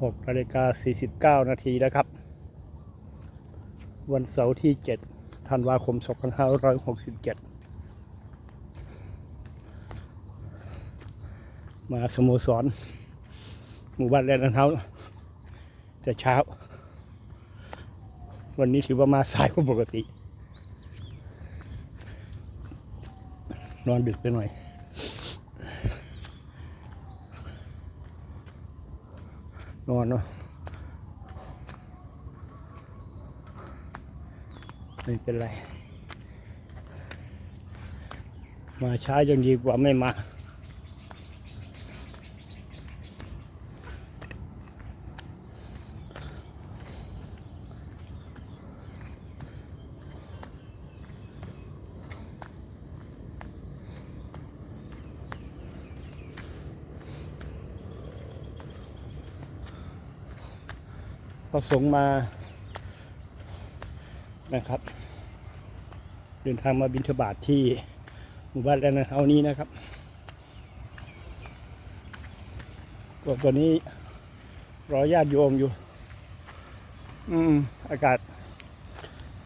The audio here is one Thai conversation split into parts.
6นาฬิกา49 นาทีนะครับ วันเสาร์ที่ 7 ธันวาคม 2567 มาสโมสร หมู่บ้านแลนด์เท้าแต่เช้า วันนี้ถือว่ามาสายกว่าปกติ นอนดึกไปหน่อย นอนเนาะไม่เป็นไร มาช้ายังดีกว่าไม่มา ระสงค์มานะครับ เดินทางมาบินทบาทที่หมู่บ้านแลนเฮานี้นะครับก็ตัวนี้รอญาติโยมอยู่ อืม อากาศ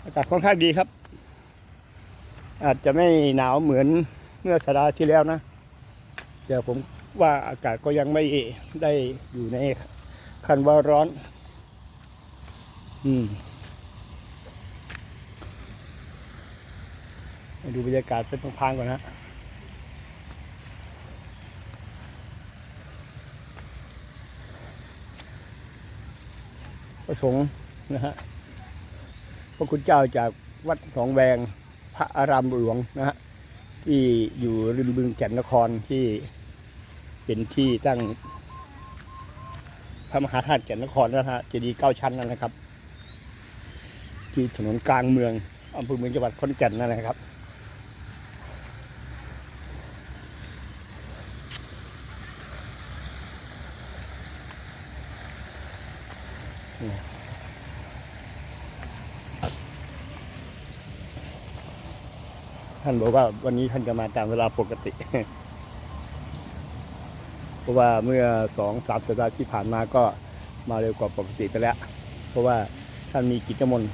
อากาศค่อนข้างดีครับ อาจจะไม่หนาวเหมือนเมื่อสัปดาห์ที่แล้วนะแต่ผมว่าอากาศก็ยังไม่ได้อยู่ในคันว่าร้อน อืมไปดูบรรยากาศเป็นพังๆก่อนนะประสงค์นะฮะพระคุณเจ้าจากวัดหนองแวงพระอารามหลวงนะฮะที่อยู่ริมบึงแก่นนครที่เป็นที่ตั้งพระมหาธาตุแก่นนครนะฮะเจดีย์เก้าชั้นนั่นนะครับ ที่ถนนกลางเมืองอำเภอเมืองจังหวัดขอนแก่นนั่นนะครับ ท่านบอกว่าวันนี้ท่านจะมาตามเวลาปกติ เพราะว่าเมื่อสองสามสัปดาห์ที่ผ่านมาก็มาเร็วกว่าปกติไปแล้ว เพราะว่าท่านมีกิจมนต์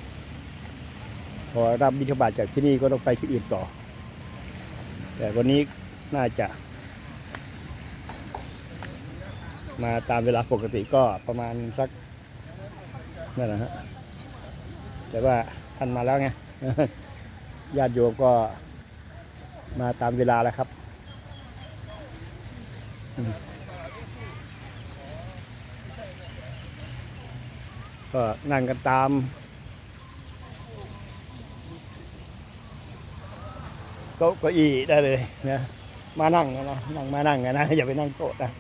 พอรับบิณฑบาตจากที่นี่ก็ต้องไปที่อื่นต่อ แต่วันนี้น่าจะ มาตามเวลาปกติก็ประมาณสักนั่นแหละฮะแต่ว่าท่านมาแล้วไงญาติโยมก็มาตามเวลาแล้วครับก็นั่งกันตาม โต๊ะเก้าอี้ได้เลยนะมานั่งนะนะนั่งมานั่งกันนะอย่าไปนั่งโต๊ะนะ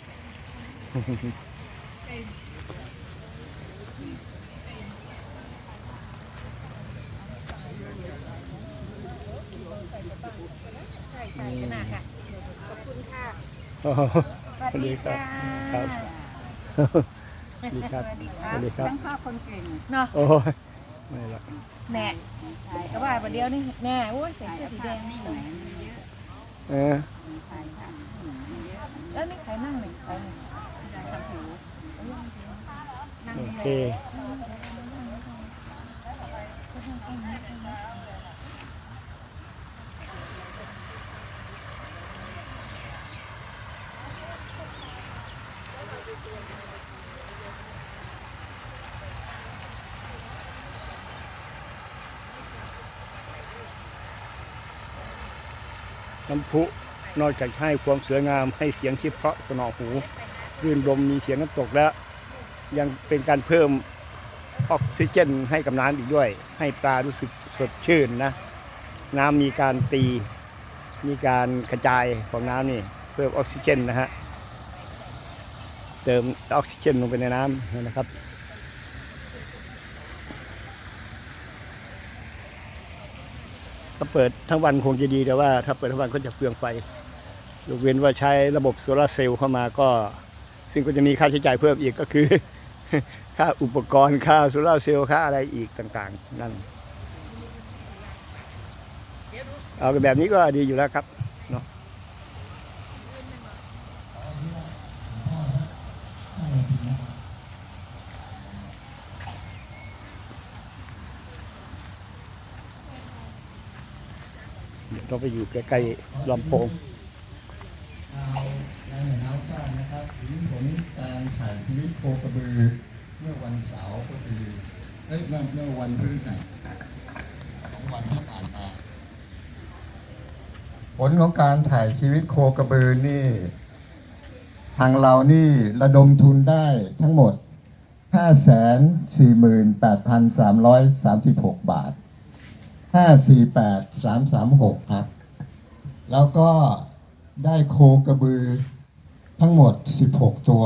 ใช่ใช่ขนาดค่ะขอบคุณค่ะโอ้โหสวัสดีค่ะครับดีครับสวัสดีครับทั้งพ่อคนเก่งเนาะโอ้ย ไม่หรอกแน่แต่ว่าประเดี๋ยวนี่แน่โอ้ยใส่เสื้อสีแดงนี่หน่อยเออแล้วนี่ใครนั่งเลยใครนั่งโอนี่เค น้ำพุนอกจากให้ความสวยงามให้เสียงที่เพราะสนอหูรื่นรมมีเสียงน้ำตกแล้ว ยังเป็นการเพิ่มออกซิเจนให้กับน้ำอีกด้วย ให้ปลารู้สึกสดชื่นนะ น้ำมีการตี มีการกระจายของน้ำนี่ เพิ่มออกซิเจนนะฮะ เติมออกซิเจนลงไปในน้ำนะครับ ถ้าเปิดทั้งวันคงจะดีแต่ว่า ถ้าเปิดทั้งวันก็จะเปลืองไฟยกเว้นว่าใช้ระบบโซลาเซลล์เข้ามาก็ ซึ่งก็จะมีค่าใช้จ่ายเพิ่มอีกก็คือ ค่าอุปกรณ์ค่าโซลาเซลล์ค่าอะไรอีกต่างๆ นั่น เอาแบบนี้ก็ดีอยู่แล้วครับเนาะ เรา ไปอยู่ใกล้ๆลำโพงชีวิตโคกระบือเมื่อวันเสาร์ก็คือเอ้ยเมื่อเมื่อวันพฤหัสของวันที่ผ่านมาผลของการถ่ายชีวิตโคกระบือนี่ ทางเรานี่ระดมทุนได้ทั้งหมด 548,336 บาท ห้าสี่แปดสามสามหกครับ แล้วก็ได้โคกระบือทั้งหมดสิบหกตัว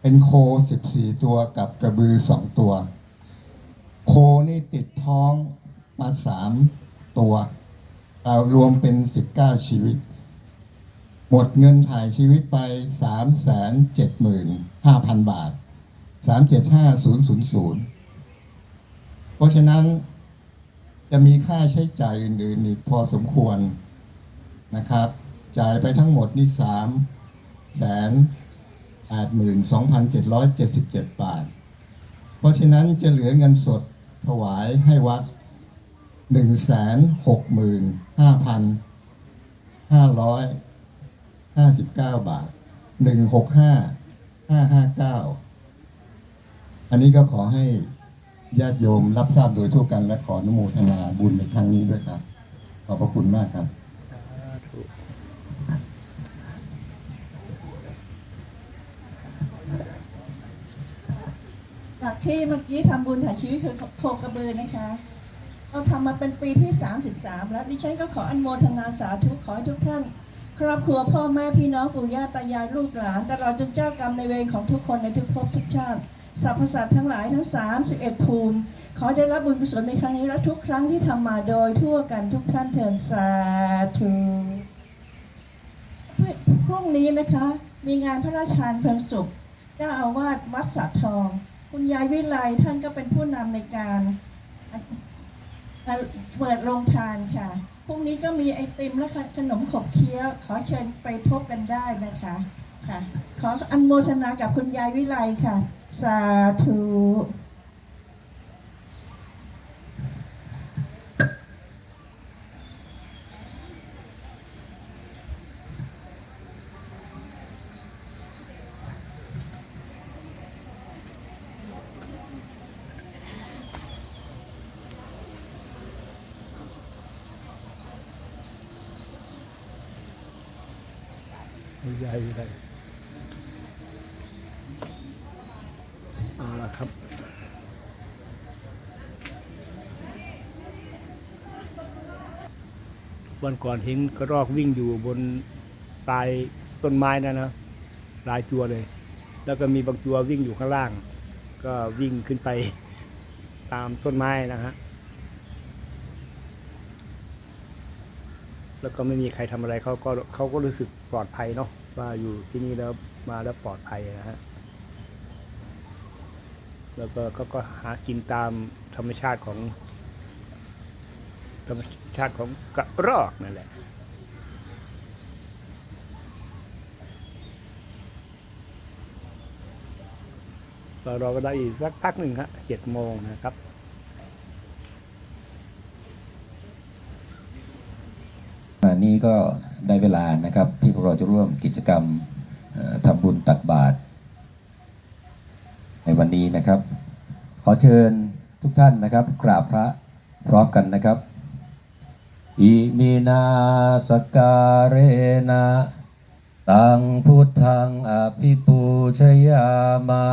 เป็นโคสิบสี่ตัวกับกระบือสองตัว โคนี่ติดท้องมาสามตัวเรารวมเป็นสิบเก้าชีวิต หมดเงินถ่ายชีวิตไปสามแสนเจ็ดหมื่นห้าพันบาทสามเจ็ดห้าศูนย์ศูนย์ศูนย์เพราะฉะนั้น จะมีค่าใช้จ่ายอื่นๆอีกพอสมควรนะครับ จ่ายไปทั้งหมดนี่สามแสนแปดหมื่นสองพันเจ็ดร้อยเจ็ดสิบเจ็ดบาท เพราะฉะนั้นจะเหลือเงินสดถวายให้วัดหนึ่งแสนหกหมื่นห้าพันห้าร้อยห้าสิบเก้าบาทหนึ่งหกห้าห้าห้าเก้าอันนี้ก็ขอให้ ญาติโยมรับทราบโดยทั่วกันและขออนุโมทนาบุญในครั้งนี้ด้วยครับ ขอบพระคุณมากครับ จากที่เมื่อกี้ทำบุญถ่ายชีวิตคือโคกระบือนะคะ เราทำมาเป็นปีที่ 33 แล้วดิฉันก็ขออนุโมทนาสาธุขอให้ทุกท่าน ครอบครัวพ่อแม่พี่น้องปู่ย่าตายายลูกหลานตลอดจนเจ้ากรรมในายเวรของทุกคนในทุกภพทุกชาติ สรรพสัตว์ทั้งหลายทั้ง 31 ภูมิ ขอได้รับบุญกุศลในครั้งนี้และทุกครั้งที่ทำมาโดยทั่วกันทุกท่านเถิดสาธุพรุ่งนี้นะคะ มีงานพระราชทานเพลิงศพเจ้าอาวาสวัดสะทอง คุณยายวิไลท่านก็เป็นผู้นำในการเอ่อเปิดโรงทานค่ะ พรุ่งนี้ก็มีไอติมและขนมขบเคี้ยว ขอเชิญไปพบกันได้นะคะ ค่ะ ขออันโมทนากับคุณยายวิไลค่ะ สาธุใหญ่เลยเอาละครับ วันก่อนเห็นกระรอกวิ่งอยู่บนปลายต้นไม้นะนะหลายตัวเลย แล้วก็มีบางตัววิ่งอยู่ข้างล่าง ก็วิ่งขึ้นไปตามต้นไม้นะฮะแล้วก็ไม่มีใครทำอะไรเขาก็เขาก็รู้สึกปลอดภัยเนาะว่าอยู่ที่นี่แล้วมาแล้วปลอดภัยนะฮะแล้วก็เขาก็หากินตามธรรมชาติของธรรมชาติ ชาติของกระรอกนั่นแหละเรารอก็ได้อีกสักพักหนึ่งฮะเจ็ดโมงนะครับขณะนี้ก็ได้เวลานะครับที่พวกเราจะร่วมกิจกรรมทำบุญตักบาตรในวันนี้นะครับ ขอเชิญทุกท่านนะครับ กราบพระพร้อมกันนะครับ อิมินาสการเรนะตังพุทธังอภิปูชยามะ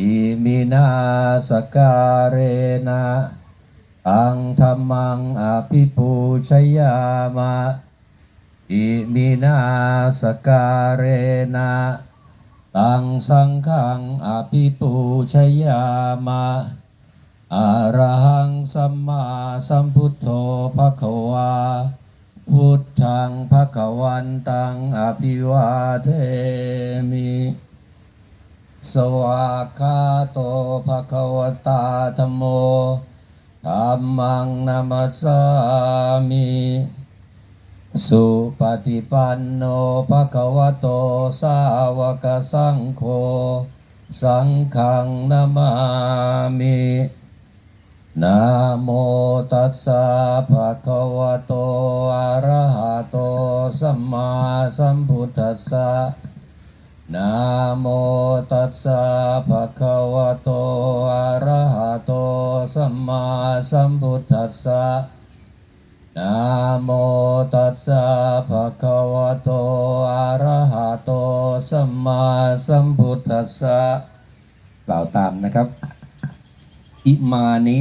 อิมินาสการเรนะตังธรรมังอภิปูชยามะ อิมินาสการเรนะตังสังฆังอภิปูชยามะ อระหังสัมมาสัมพุทโธภะคะวา พุทธังภะคะวันตังอภิวาเทมิ สวากขาโตภะคะวตาธัมโมธัมมังนามัสสามิสุปฏิปันโนภะคะวะโตสาวกสังโฆสังฆังนามามิ นะโมตัสสะภะคะวะโต อะระหะโต สัมมาสัมพุทธัสสะนะโมตัสสะภะคะวะโต อะระหะโต สัมมาสัมพุทธัสสะนะโมตัสสะภะคะวะโต อะระหะโต สัมมาสัมพุทธัสสะกล่าวตามนะครับ อิมานิ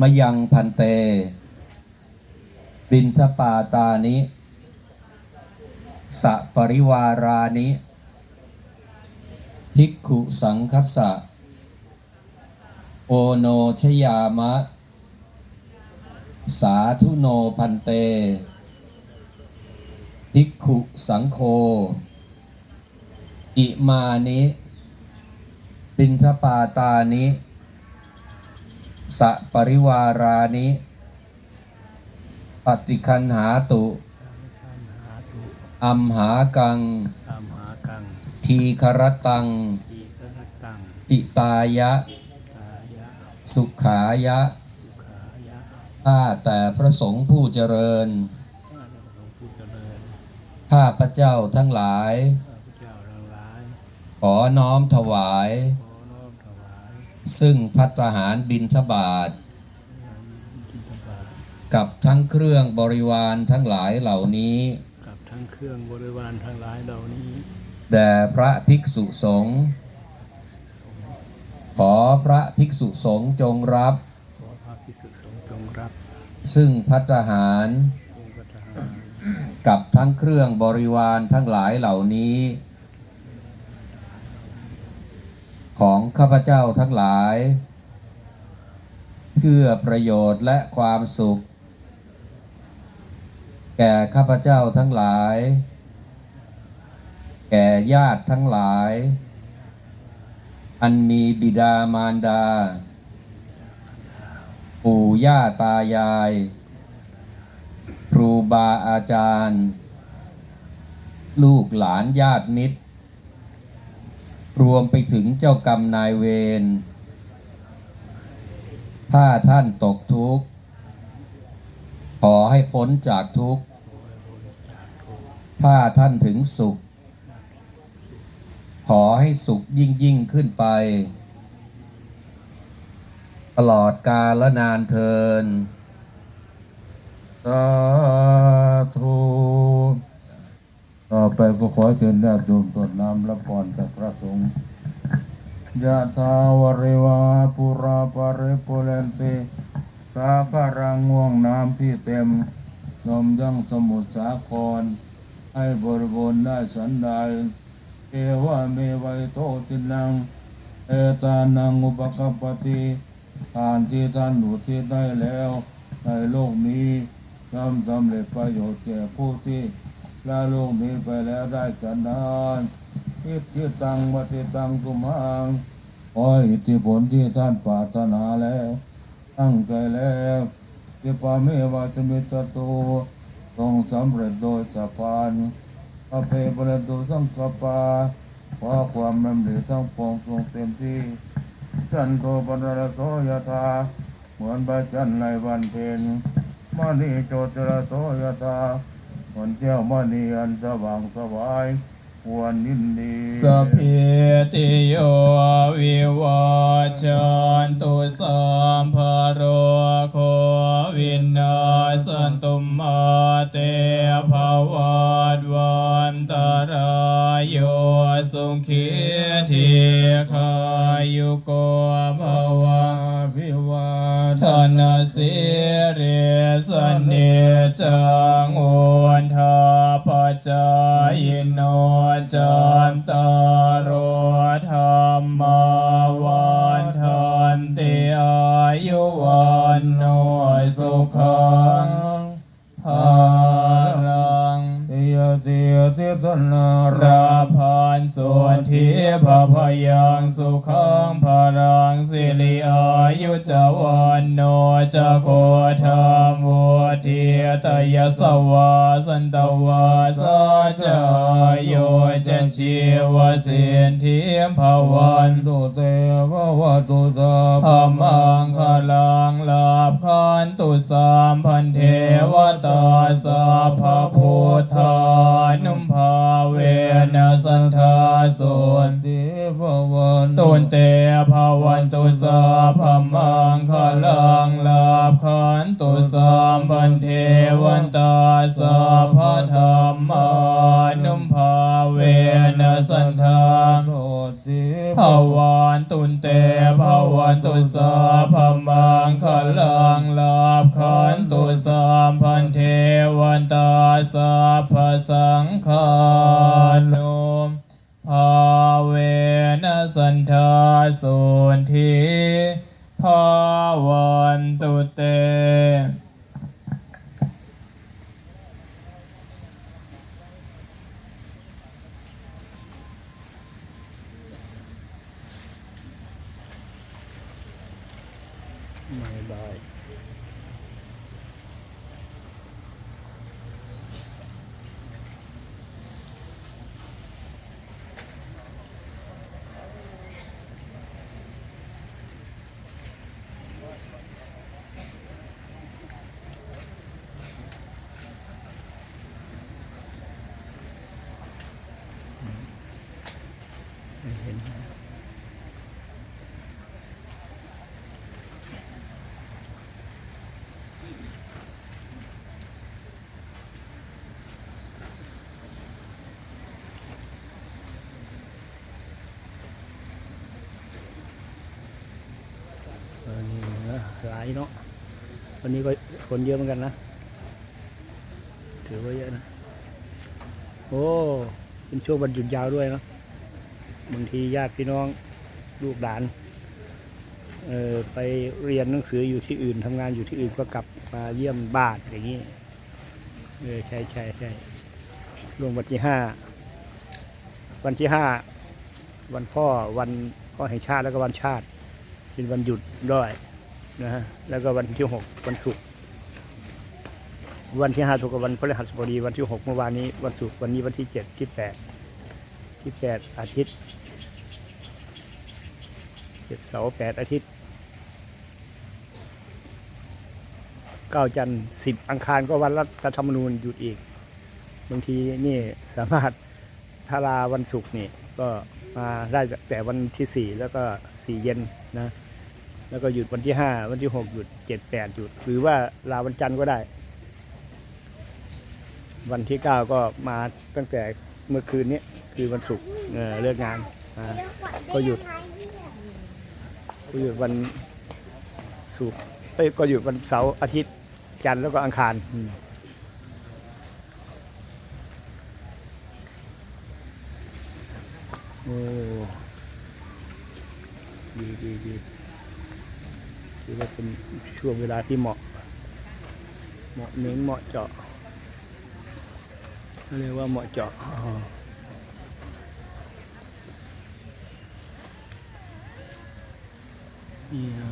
มยังพันเต บินทปาตานิ สะปริวารานิภิกขุสังคัสสะ โอโนชยามะ สาธุโนพันเตภิกขุสังโฆอิมานิ บินทปาตานิ สะปริวารานิปฏิคันหาตุ อัมหากังตามหากังทีครตังทีกรตังปิตายะสายะสุขายะ สุขายะข้าแต่พระสงฆ์ผู้เจริญ ข้าแต่พระองค์ผู้เจริญข้าพระเจ้าทั้งหลายข้าพเจ้าทั้งหลาย ขอน้อมถวาย ขอน้อมถวาย ซึ่งพัตหารบิณฑบาตกิจบาตกับทั้งเครื่องบริวารทั้งหลายเหล่านี้ กับทั้งเครื่องบริวารทั้งหลายเหล่านี้ แด่พระภิกษุสงฆ์ขอพระภิกษุสงฆ์จงรับ ขอพระภิกษุสงฆ์จงรับ ซึ่งพัตหารองค์พระทหารกับทั้งเครื่องบริวารทั้งหลายเหล่านี้ ของข้าพเจ้าทั้งหลาย เพื่อประโยชน์และความสุข แก่ข้าพเจ้าทั้งหลาย แก่ญาติทั้งหลาย อันมีบิดามารดา ปู่ย่าตายาย ครูบาอาจารย์ ลูกหลานญาติมิตร รวมไปถึงเจ้ากรรมนายเวร ถ้าท่านตกทุกข์ ขอให้พ้นจากทุกข์ ถ้าท่านถึงสุข ขอให้สุขยิ่งยิ่งขึ้นไป ตลอดกาลนานเทินสาธุ ต่อไปก็ขอเชิญญาติโยมตรวจน้ำรับพรจากพระสงฆ์ยะทาวริวาปุราปาริปุเรนติสาคารังง่วงน้ำที่เต็มนมยังสมุทรสาคร ให้บริบูรณ์ได้สันใดเอวะเมวัยโตตินัง เอตานังอุปกปปติทานที่ท่านอุทิศได้แล้ว ในโลกนี้ย่อมสำเร็จประโยชน์แก่ผู้ที่ ละลกนี้ไปแล้วได้จันดานอิทธิตังวัติตังตุมังขออิทธิผลที่ท่านปรารถนาแล้ว ตั้งใจแล้วที่ปาเมวาจมิตโตทรงสำเร็จโดยจัพานอภัยบรดุสังกปาขอความมั่นเหลือทั้งปวงทรงเต็มที่จันโทปนรโสยธาเหมือนใบจันในวันเพ็ญมณีโจตระโสยธา เหมือนแก้วมณีอันสว่างสวาย ควรยินดีสพเพติโยวิวัจันตุสัมภโรโควินาสันตุมาเตภวัตวันตรายโยสุขีทีขายุโกภวะพิวาธนสิริสเนจังอุนทาปจายโนจันตารธรรมวันทันติอายุวันโนสุขังภารังเตียเตียเตียตนา ส่วนทีพพยังสุขังพารังสิริอายุจวันโนจโคธรรมวทิตยสวาสันตวาสัจายโยจันชีวสินทิมภวันตุเตภวตุตาธรรมังคลังลาภคันตุสามพันเทวตาสัพพะพุทธานุม เวนะสันทาสุนติภวันตุนเตภาวันตุสาพมังคลังลาภขันตุสามบันเทวันตาสาพธรรมานุมภาเวนะสันทา โนติ ภาวันตุนเตภาวันตุสาพมังคลังลาภขันตุสามพันเทวันตาสัพพสังฆานุภาเวนะสันทาสุนทิภาวันตุเต ไม่ได้ เออนี่นะหลายเนาะ วันนี้ก็คนเยอะเหมือนกันนะ ถือว่าเยอะนะ โอ้เป็นช่วงวันหยุดยาวด้วยเนาะบางทีญาติพี่น้องลูกหลานเออไปเรียนหนังสืออยู่ที่อื่นทำงานอยู่ที่อื่นก็กลับมาเยี่ยมบ้านอย่างนี้เออใช่ใช่ใช่ลงวันที่ห้าวันที่ห้าวันพ่อวันพ่อแห่งชาติแล้วก็วันชาติ เป็นวันหยุดด้วย นะฮะแล้วก็วันที่หกวันศุกร์วันที่ห้าถูกกับวันพฤหัสบดีวันที่หกเมื่อวานนี้วันศุกร์วันนี้วันที่เจ็ดที่แปดที่แปดอาทิตย์เจ็ดเสาร์แปดอาทิตย์เก้าจันทร์สิบอังคารก็วันรัฐธรรมนูญหยุดอีก บางทีนี่สามารถทาราวันศุกร์นี่ก็มาได้แต่วันที่สี่แล้วก็สี่เย็นนะ แล้วก็หยุดวันที่ห้าวันที่หกหยุดเจ็ดแปดหยุด หรือว่าลาวันจันทร์ก็ได้ วันที่เก้าก็มาตั้งแต่เมื่อคืนนี้คือวันศุกร์เออเลิกงานก็หยุดก็หยุดวันศุกร์เอ้ก็หยุดวันเสาร์อาทิตย์จันทร์แล้วก็อังคารโอ้ดีดีดี ถือว่าเป็นช่วงเวลาที่เหมาะ เหมาะเน้นเหมาะเจาะเรียกว่าเหมาะเจาะอ๋อนี่ฮะ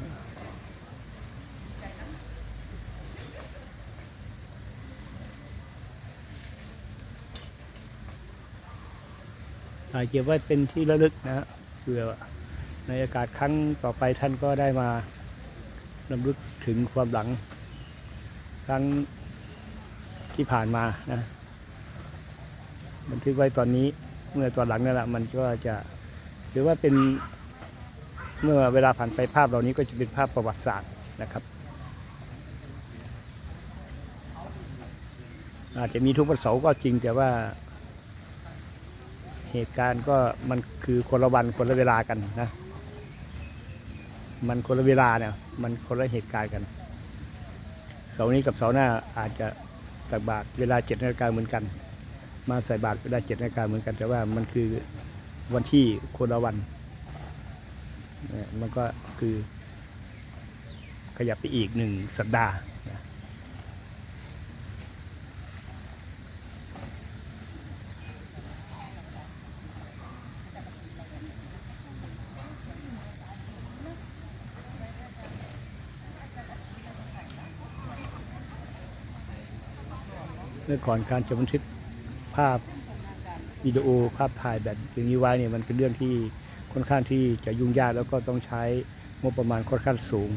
ถ่ายเก็บไว้เป็นที่ระลึกนะฮะเผื่อในอากาศครั้งต่อไปท่านก็ได้มา ลำลึกถึงความหลัง ครั้งที่ผ่านมานะบันทึกไว้ตอนนี้เมื่อตอนหลังนั่นแหละมันก็จะถือว่าเป็นเมื่อเวลาผ่านไปภาพเหล่านี้ก็จะเป็นภาพประวัติศาสตร์นะครับ อาจจะมีทุกวันเสาร์ก็จริงแต่ว่าเหตุการณ์ก็มันคือคนละวันคนละเวลากันนะ มันคนละเวลาเนี่ย มันคนละเหตุการณ์กัน เสาร์นี้กับเสาร์หน้าอาจจะตักบาตรเวลาเจ็ดนาฬิกาเหมือนกัน มาใส่บาตรเวลาเจ็ดนาฬิกาเหมือนกัน แต่ว่ามันคือวันที่คนละวันเนี่ยมันก็คือขยับไปอีกหนึ่งสัปดาห์นะ เมื่อก่อนการจะบันทึกภาพวิดีโอภาพถ่ายแบบอย่างนี้ไว้เนี่ยมันเป็นเรื่องที่ค่อนข้างที่จะยุ่งยากแล้วก็ต้องใช้งบประมาณค่อนข้างสูง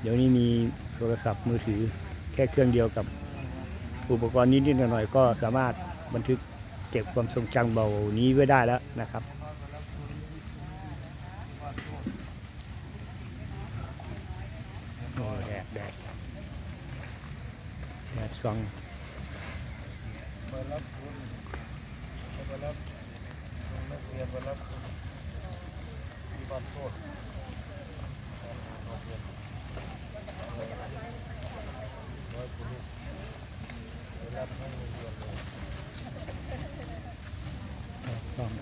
เดี๋ยวนี้มีโทรศัพท์มือถือแค่เครื่องเดียวกับ อุปกรณ์นิดๆหน่อยๆก็สามารถบันทึกเก็บความทรงจำเบานี้ไว้ได้แล้วนะครับ โอ้แดดแดด แดดซอง ซ่อม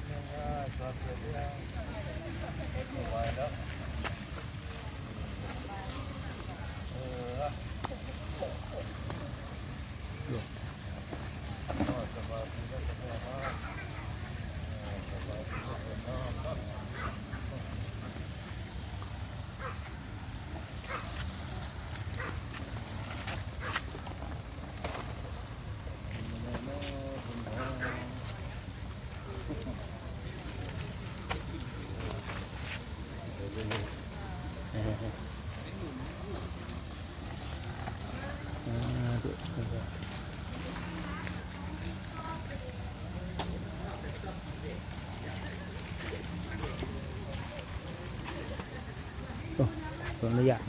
ข อนุญาต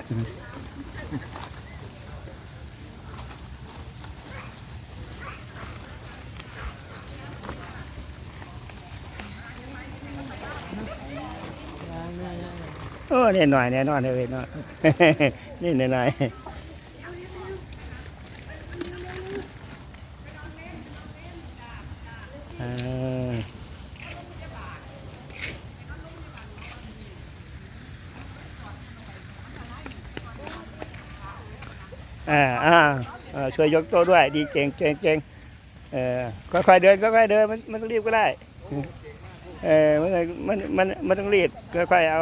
โอ้เนี่ยหน่อยแน่นอนเลยเนาะนี่ยหน่อยๆอ่า อ่าอ่าช่วยยกโต๊ะด้วย ดีเก่งเก่งเก่งเออค่อยๆเดินค่อยๆเดินมันมันต้องรีบก็ได้เออมันมันมันมันต้องรีบค่อยๆเอา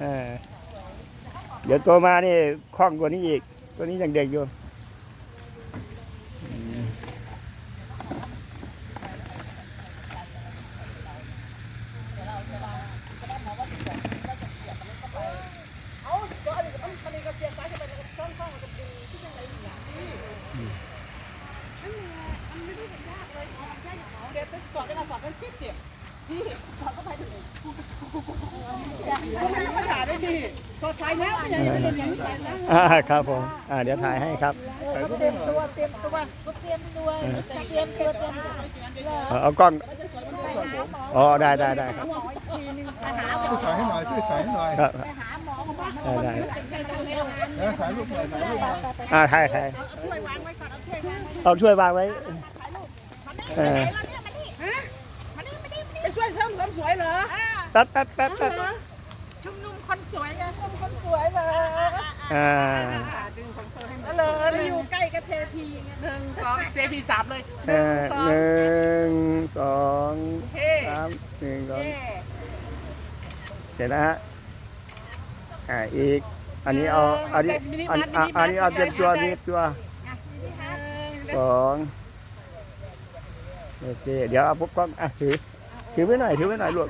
เออเดี๋ยวโตมานี่คล่องกว่านี้อีกตัวนี้ยังเด็กอยู่ อ่าครับผมอ่าเดี๋ยวถ่ายให้ครับเตรียมตัวเตรียมตัวเตรียมตัวเตรียมตัวเตรียมตัวเอาเอากล้องอ๋อได้ได้ได้ครับช่วยถ่ายให้หน่อยช่วยถ่ายให้หน่อยครับได้ได้เออถ่ายรูปหน่อยถ่ายรูปหน่อยอ่าถ่ายถ่ายเอาช่วยวางไว้เออไปช่วยเพิ่มค วามสวยเหรอแป๊บแป๊บแป๊บแป๊บชุมนุมคนสวยไงชุมนุมคนสวยเหรออ่าเลยอยู่ใกล้กับเทพีไงหนึ่งสองเทพีสามเลยเออหนึ่งสองเฮ้สามหนึ่งสองเฮ้เสร็จแล้วฮะอ่าอีก อันนี้เอาอันนี้อันอะอันนี้เอาเต็มตัวนี้ตัวสองโอเคเดี๋ยวเอาปุ๊บกล้องอะถือ ถือไว้หน่อยถือไว้หน่อยลูก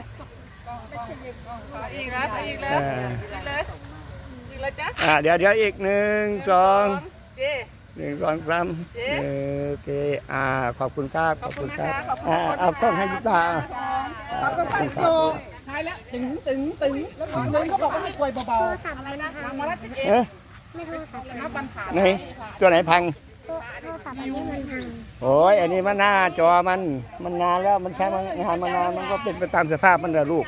อีกแล้วอีกแล้อ่วาอีกเลยอีกเลยจ้ะอ่าเดี๋ยวเดี๋ยวอีกหนึ่งสองเจ๊หนึ่งสองสามเจ๊โอเคอ่าขอบคุณครับขอบคุณครันะคะขอบคุณอ่าเอากล้องให้ยิตาขอบคุณป้าสุทายแล้วตึงตึงตึงแล้วคนนึงเขาบอกว่าให้ควยเบาๆอะไรนะนางมาลัดเอ็เอ๊ะไม่โทรศัพท์นับปัญหาไหนตัวไหนพัง โทรศัพท์อันนี้มันพังโอ้ยอันนี้มันหน้าจอมันมันนานแล้วมันใช้มางานมานานมันก็เป็นไปตามสภาพมันแหละลูก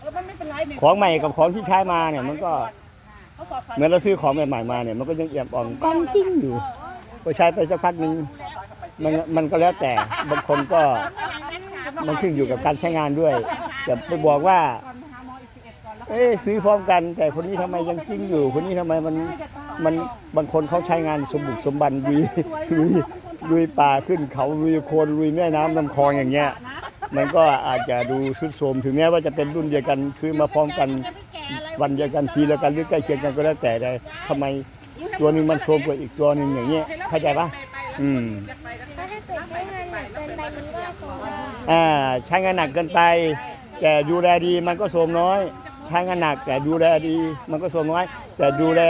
เออมันไม่เป็นไรเนี่ยของใหม่กับของที่ใช้มาเนี่ยมันก็เขาสอบใส่เหมือนเราซื้อของใหม่ๆมาเนี่ยมันก็ยังเอี่ยมอ่อนก้องกิ้งอยู่พอใช้ไปสักพักหนึ่งมันมันก็แล้วแต่บางคนก็มันขึ้นอยู่กับการใช้งานด้วยจะไปบอกว่า เอ้ยซื้อพร้อมกัน แต่คนนี้ทำไมยังกิ้งอยู่ คนนี้ทำไมมันมันบางคนเขาใช้งานสมบุกสมบันลุยลุยลุยป่าขึ้นเขาลุยโคลนลุยแม่น้ำลำคลองอย่างเงี้ยมันก็อาจจะดูชุดโทรมถึงแม้ว่าจะเป็นรุ่นเดียวกันคือมาพร้อมกันวันเดียวกันปีแล้วกันหรือใกล้เคียงกันก็แล้วแต่ได้ทำไมตัวหนึ่งมันโทรมกว่าอีกตัวหนึ่งอย่างเงี้ยเข้าใจปะไปอืมเพราะถ้าเกิดใช้งานหนักเกินไปมันก็โซมได้อ่าใช้งานหนักเกินไปแต่ดูแลดีมันก็โทรมน้อยใช้งานหนัก แต่ดูแลดี มันก็โทรมน้อยแต่ดูแล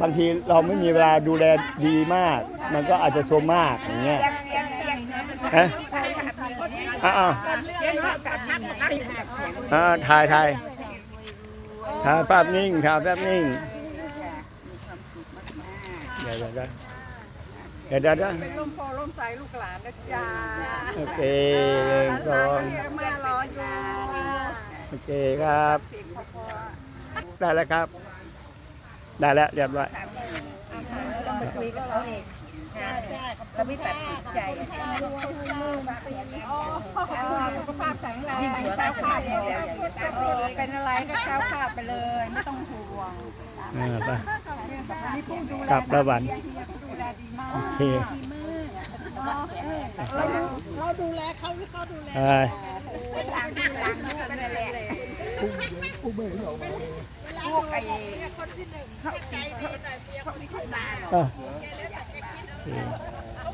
บางทีเราไม่มีเวลาดูแลดีมาก มันก็อาจจะโทรมมากอย่างเงี้ยฮะอ่าอ่าอ่าถ่ายถ่ายถ่ายภาพนิ่งถ่ายภาพนิ่งเดี๋ยวเดี๋ยวเดี๋ยวเดี๋ยวเดี๋ยวเดี๋ยวร่มโพร่มใสลูกหลานนะจ๊ะโอเคหนึ่งสองมารออยู่ โอเคครับ ได้แล้วครับ ได้แล้วเรียบร้อยสุขภาพแข็งแรงแคล้วคลาดอย่างเดียวเป็นอะไรก็แคล้วคลาดไปเลย ไม่ต้องห่วงอ่าไปกลับแล้ววันโอเคเราดูแลเขาหรือเขาดูแล ไปอะ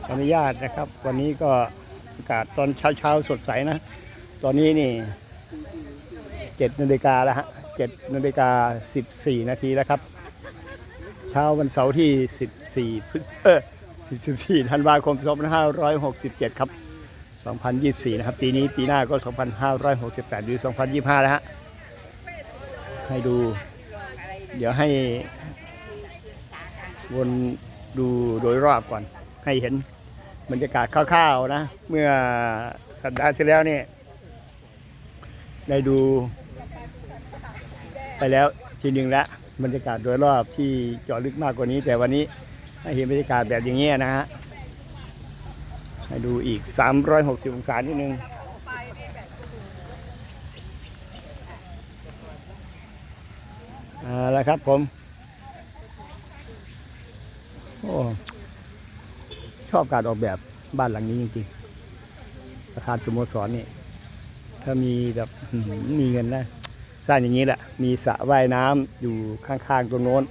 ขออนุญาตนะครับ วันนี้ก็อากาศตอนเช้าเช้าๆสดใสนะ ตอนนี้นี่เจ็ดนาฬิกาแล้วฮะเจ็ดนาฬิกาสิบสี่นาทีแล้วครับ เช้าวันเสาร์ที่สิบสี่พฤษเออสิบสี่ธันวาคมสองพันห้าร้อยหกสิบเจ็ดครับ สองพันะครับ ปีนี้ปีหน้าก็สองพันห้าร้อยหกสิบแปดหรือสองพันยี่สิบห้าแล้วฮะ ให้ดู เดี๋ยวให้ วนดูโดยรอบก่อน ให้เห็นบรรยากาศคร่าวๆนะ เมื่อสัปดาห์ที่แล้วเนี่ยได้ดู ไปแล้วทีหนึ่งแล้วบรรยากาศโดยรอบที่เจาะลึกมากกว่านี้ แต่วันนี้ให้เห็นบรรยากาศแบบอย่างเงี้ยนะฮะ ให้ดูอีก 360 องศานิดนึงเอาละครับผม โอ้ชอบการออกแบบบ้านหลังนี้จริงๆอาคารสโมสรนี่ ถ้ามีแบบมีเงินนะสร้างอย่างนี้แหละ มีสระว่ายน้ำอยู่ข้างๆตรงโน้น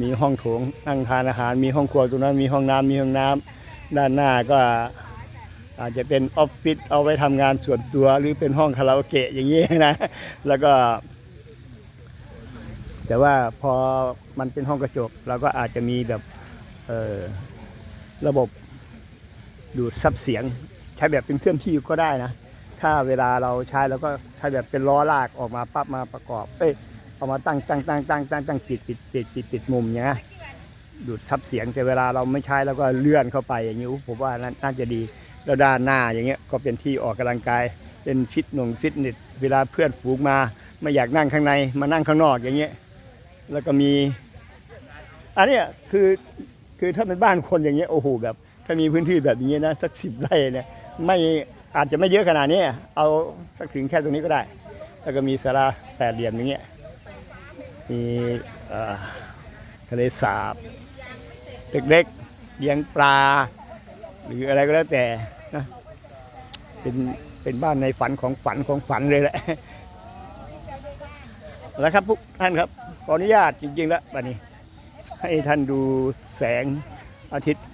มีห้องโถงนั่งทานอาหาร มีห้องครัวตรงนั้น มีห้องน้ำมีห้องน้ำด้านหน้าก็ อาจจะเป็นออฟฟิศเอาไว้ทำงานส่วนตัวหรือเป็นห้องคาราโอเกะอย่างนี้นะ แล้วก็ แต่ว่าพอมันเป็นห้องกระจก เราก็อาจจะมีแบบระบบดูดซับเสียง ใช้แบบเป็นเครื่องที่ก็ได้นะ ถ้าเวลาเราใช้เราก็ใช้แบบเป็นล้อลากออกมาปั๊บมาประกอบ เอ้ยเอามาตั้งตั้งตั้งตั้งตั้งตั้งปิดปิดปิดปิดปิดมุมเนี้ยนะดูดซับเสียงแต่เวลาเราไม่ใช้เราก็เลื่อนเข้าไปอย่างนี้ผมว่าน่าจะดี แล้วด้านหน้าอย่างเงี้ยก็เป็นที่ออกกำลังกาย เป็นฟิตหนุ่งฟิตเนสเวลาเพื่อนฝูงมาไม่อยากนั่งข้างในมานั่งข้างนอกอย่างเงี้ยแล้วก็มี อันนี้คือคือถ้าเป็นบ้านคนอย่างเงี้ยโอ้โหแบบ ถ้ามีพื้นที่แบบนี้นะสักสิบไร่เนี่ยไม่อาจจะไม่เยอะขนาดนี้เอาสักถึงแค่ตรงนี้ก็ได้ แล้วก็มีศาลาแปดเหลี่ยมอย่างเงี้ยมีทะเลสาบเล็กๆเลี้ยงปลา หรืออะไรก็แล้วแต่ เป็นเป็นบ้านในฝันของฝันของฝันเลยแหละแล้วครับทุกท่านครับขออนุญาตจริงๆแล้วบัดนี้ ให้ท่านดูแสงอาทิตย์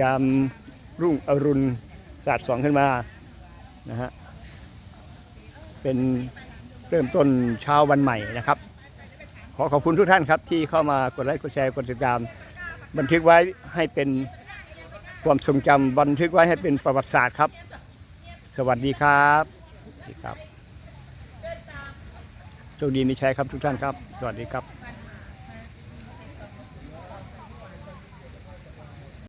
ยามรุ่งอรุณสาดส่องขึ้นมานะฮะเป็นเริ่มต้นเช้าวันใหม่นะครับ ขอขอบคุณทุกท่านครับ ที่เข้ามากดไลค์กดแชร์กดติดตาม บันทึกไว้ให้เป็นความทรงจำบันทึกไว้ให้เป็นประวัติศาสตร์ครับ สวัสดีครับสวัสดีครับโชคดีมีชัยครับทุกท่านครับ สวัสดีครับ